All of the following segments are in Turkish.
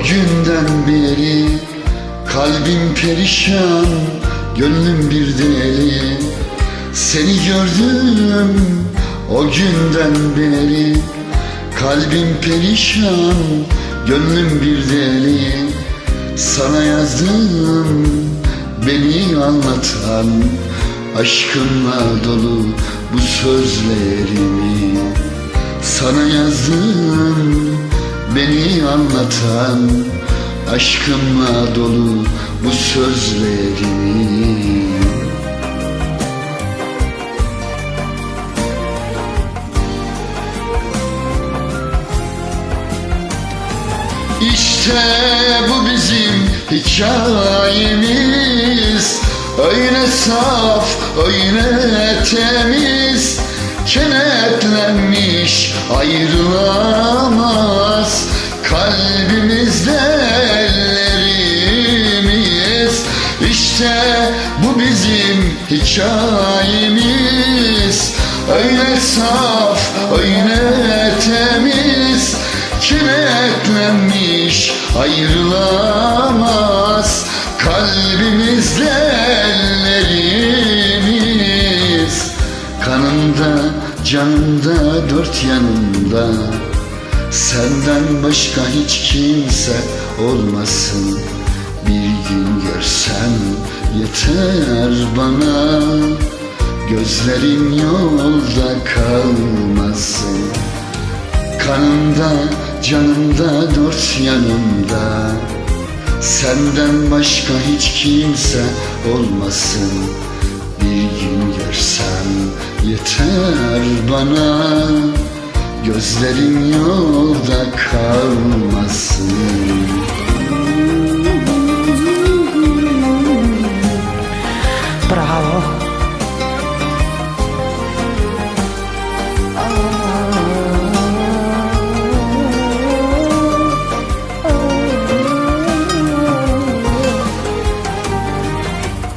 O günden beri kalbim perişan Gönlüm bir deli. Seni gördüm o günden beri Kalbim perişan Gönlüm bir deli. Sana yazdım Beni anlatan Aşkınla dolu bu sözlerimi. Sana yazdım Beni anlatan Aşkımla dolu bu sözlerimi İşte bu bizim hikayemiz. Öyle saf, öyle temiz Kenetlenmiş ayrılamaz. Kalbimizde ellerimiz. İşte bu bizim hikayemiz. Öyle saf, öyle temiz. Kenetlenmiş ayrılamaz. Kalbimizde Canımda, dört yanımda Senden başka hiç kimse olmasın. Bir gün görsem yeter bana Gözlerim yolda kalmasın. Kanımda, canımda, dört yanımda Senden başka hiç kimse olmasın yeter bana Gözlerim yolda kalmasın Bravo.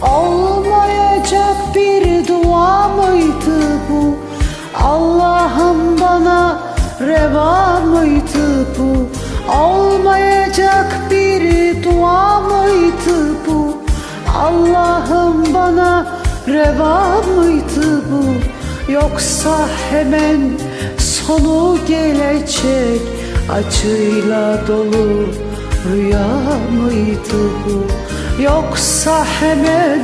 Olmayacak bir dua mıydı reva mıydı bu? Olmayacak bir dua mıydı bu? Allah'ım bana reva mıydı bu? Yoksa hemen sonu gelecek acıyla dolu rüya mıydı bu? Yoksa hemen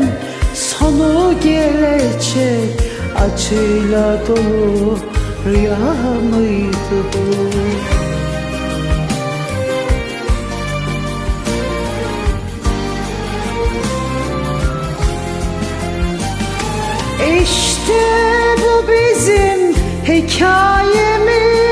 sonu gelecek acıyla dolu rüya mıydı bu? İşte bu bizim hikayemiz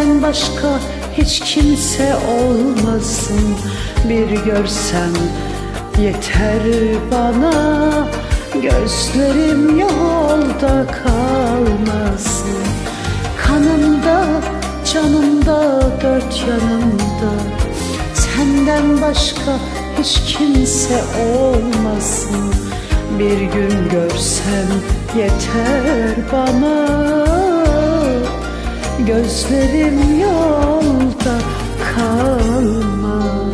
senden başka hiç kimse olmasın. Bir görsem yeter bana gözlerim yolda kalmasın. Kanımda, canımda, dört yanımda. Senden başka hiç kimse olmasın. Bir gün görsem yeter bana Gözlerim yolda kalmaz